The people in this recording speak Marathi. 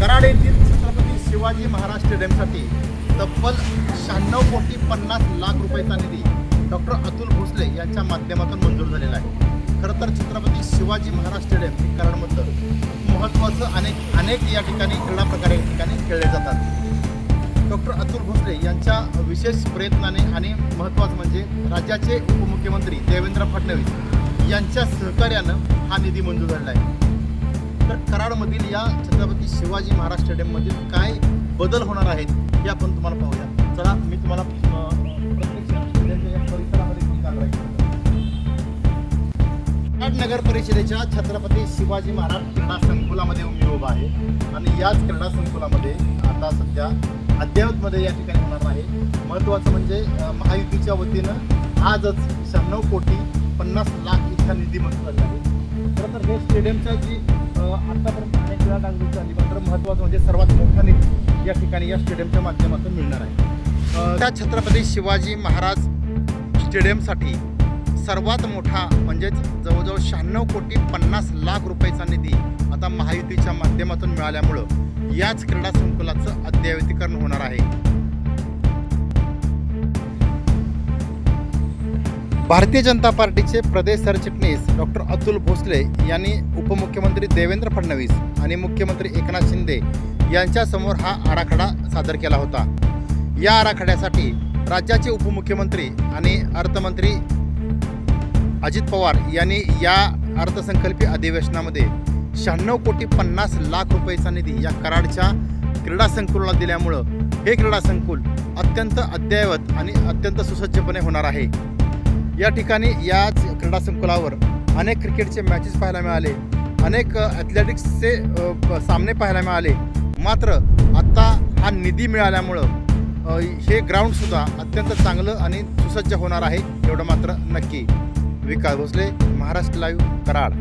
कराड येथील छत्रपती शिवाजी महाराज स्टेडियमसाठी तब्बल शहाण्णव कोटी पन्नास लाख रुपयाचा निधी डॉक्टर अतुल भोसले यांच्या माध्यमातून मंजूर झालेला आहे. खरं तर छत्रपती शिवाजी महाराज स्टेडियम हे कराडमधलं महत्त्वाचं अनेक अनेक या ठिकाणी क्रीडा प्रकार या ठिकाणी खेळले जातात. डॉक्टर अतुल भोसले यांच्या विशेष प्रयत्नाने आणि महत्त्वाचं म्हणजे राज्याचे उपमुख्यमंत्री देवेंद्र फडणवीस यांच्या सहकार्यानं हा निधी मंजूर झालेला आहे. तर कराडमधील या छत्रपती शिवाजी महाराज स्टेडियममधील काय बदल होणार आहेत हे आपण तुम्हाला पाहूया. चला मी तुम्हाला नगर परिषदेच्या छत्रपती शिवाजी महाराज क्रीडा संकुलामध्ये मी उभा आहे. आणि याच क्रीडा संकुलामध्ये आता सध्या अद्ययावतमध्ये या ठिकाणी होणार आहे. महत्त्वाचं म्हणजे महायुतीच्या वतीनं आजच शहाण्णव कोटी पन्नास लाख इतका निधी मंजूर झाला आहे. खरं तर हे स्टेडियमच्या जी आतापर्यंत अनेक वेळा डागडूक झाली महत्त्वाचं म्हणजे सर्वात मोठा निधी या ठिकाणी या स्टेडियमच्या माध्यमातून मिळणार आहे. त्या छत्रपती शिवाजी महाराज स्टेडियमसाठी सर्वात मोठा म्हणजेच जवळजवळ शहाण्णव कोटी पन्नास लाख रुपयाचा निधी आता महायुतीच्या माध्यमातून मिळाल्यामुळं याच क्रीडा संकुलाचं अद्ययावतीकरण होणार आहे. भारतीय जनता पार्टीचे प्रदेश सरचिटणीस डॉक्टर अतुल भोसले यांनी उपमुख्यमंत्री देवेंद्र फडणवीस आणि मुख्यमंत्री एकनाथ शिंदे यांच्यासमोर हा आराखडा सादर केला होता. या आराखड्यासाठी राज्याचे उपमुख्यमंत्री आणि अर्थमंत्री अजित पवार यांनी या अर्थसंकल्पीय अधिवेशनामध्ये शहाण्णव कोटी पन्नास लाख रुपयेचा निधी या कराडच्या क्रीडा संकुलाला दिल्यामुळं हे क्रीडा संकुल अत्यंत अद्ययावत आणि अत्यंत सुसज्जपणे होणार आहे. या ठिकाणी याच क्रीडा संकुलावर अनेक क्रिकेटचे मॅचेस पाहायला मिळाले. अनेक ॲथलेटिक्सचे सामने पाहायला मिळाले. मात्र आत्ता हा निधी मिळाल्यामुळं हे ग्राउंडसुद्धा अत्यंत चांगलं आणि सुसज्ज होणार आहे एवढं मात्र नक्की. विकास भोसले महाराष्ट्र लाईव्ह कराड.